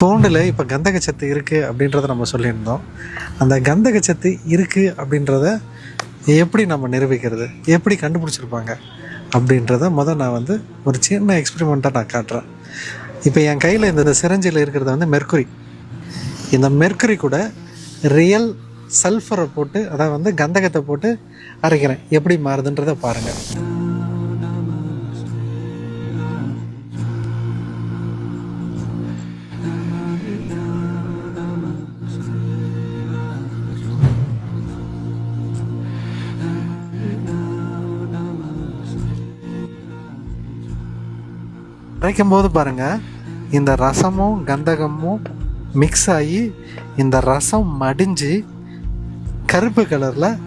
பூண்டில் இப்போ கந்தக சத்து இருக்குது அப்படின்றத நம்ம சொல்லியிருந்தோம். அந்த கந்தக சத்து இருக்குது அப்படின்றத எப்படி நம்ம நிரூபிக்கிறது? எப்படி கண்டுபிடிச்சிருப்பாங்க? அப்படின்றத முதல் நான் வந்து ஒரு சின்ன எக்ஸ்பெரிமெண்ட்டாக நான் காட்டுறேன். இப்போ என் கையில் இந்த சிரஞ்சில் இருக்கிறது வந்து மெர்க்குரி இந்த மெர்க்குரி கூட ரியல் சல்ஃபரை போட்டு அதாவது வந்து கந்தகத்தை போட்டு அரைக்கிறேன். எப்படி மாறுதுன்றதை பாருங்கள் அரைக்கும் போது பாருங்கள் இந்த ரசமும் கந்தகமும் மிக்ஸ் ஆகி இந்த ரசம் மடிஞ்சு கருப்பு கலரில்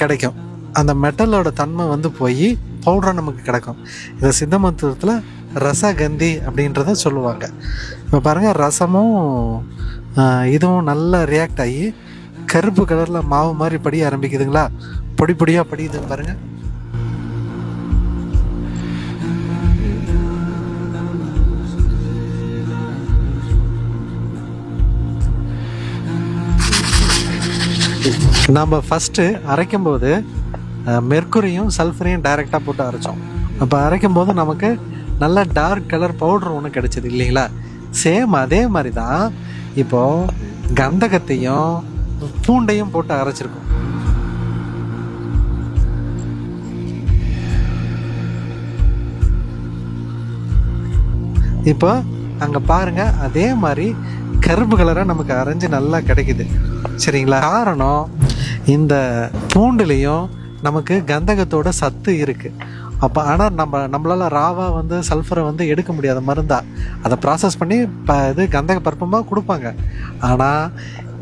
கிடைக்கும். அந்த மெட்டலோட தன்மை வந்து போய் பவுடராக நமக்கு கிடைக்கும். இதை சித்த மருத்துவத்தில் ரசகந்தி அப்படின்றத சொல்லுவாங்க. இப்போ பாருங்கள் ரசமும் இதுவும் நல்லா ரியாக்ட் ஆகி கருப்பு கலரில் மாவு மாதிரி படிய ஆரம்பிக்குதுங்களா? பொடி பொடியாக படியுதுன்னு பாருங்கள் நம்ம ஃபஸ்ட்டு அரைக்கும்போது போது மெர்க்குரியும் சல்ஃபரையும் டைரெக்டாக போட்டு அரைச்சோம். அப்போ அரைக்கும் போது நமக்கு நல்ல டார்க் கலர் பவுடர் ஒன்று கிடச்சிது இல்லைங்களா? சேம் அதே மாதிரி தான் இப்போது கந்தகத்தையும் பூண்டையும் போட்டு அரைச்சிருக்கோம். இப்போ அங்கே பாருங்க அதே மாதிரி கருப்பு கலராக நமக்கு அரைஞ்சு நல்லா கிடைக்குது. சரிங்களா? காரணம் இந்த பூண்டுலேயும் நமக்கு கந்தகத்தோட சத்து இருக்குது அப்போ ஆனால் நம்ம நம்மளால் ராவாக வந்து சல்ஃபரை வந்து எடுக்க முடியாத மருந்தா. அதை ப்ராசஸ் பண்ணி இப்போ இது கந்தக பருப்பமாக கொடுப்பாங்க. ஆனால்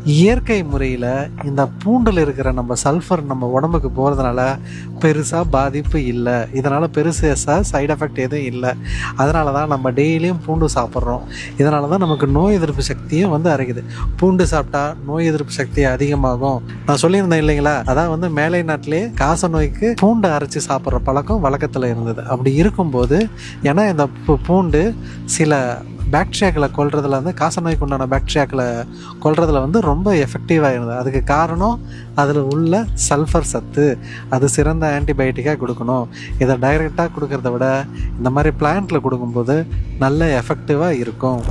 இயற்கை முறையில் இந்த பூண்டில் இருக்கிற நம்ம சல்ஃபர் நம்ம உடம்புக்கு போகிறதுனால பெருசாக பாதிப்பு இல்லை. இதனால் பெருசாக சைடு எஃபெக்ட் எதுவும் இல்லை. அதனால தான் நம்ம டெய்லியும் பூண்டு சாப்பிட்றோம். இதனால தான் நமக்கு நோய் எதிர்ப்பு சக்தியும் வந்து அரைக்குது. பூண்டு சாப்பிட்டா நோய் எதிர்ப்பு சக்தி அதிகமாகும். நான் சொல்லியிருந்தேன் இல்லைங்களா? அதான் வந்து மேலை நாட்டிலே காச நோய்க்கு பூண்டு அரைச்சி சாப்பிட்ற பழக்கம் வழக்கத்தில் இருந்தது. அப்படி இருக்கும்போது ஏன்னா இந்த பூ- பூண்டு சில பாக்டீரியாக்களை கொள்றதுல வந்து காசநோய்க்கு உண்டான பாக்டீரியாக்களை கொள்றதுல வந்து ரொம்ப எஃபெக்டிவாக இருந்தது. அதுக்கு காரணம் அதில் உள்ள சல்ஃபர் சத்து. அது சிறந்த ஆன்டிபயோட்டிக்காக கொடுக்கணும். இதை டைரெக்டாக கொடுக்கறத விட இந்த மாதிரி பிளான்ட்டில் கொடுக்கும்போது நல்ல எஃபெக்டிவாக இருக்கும்.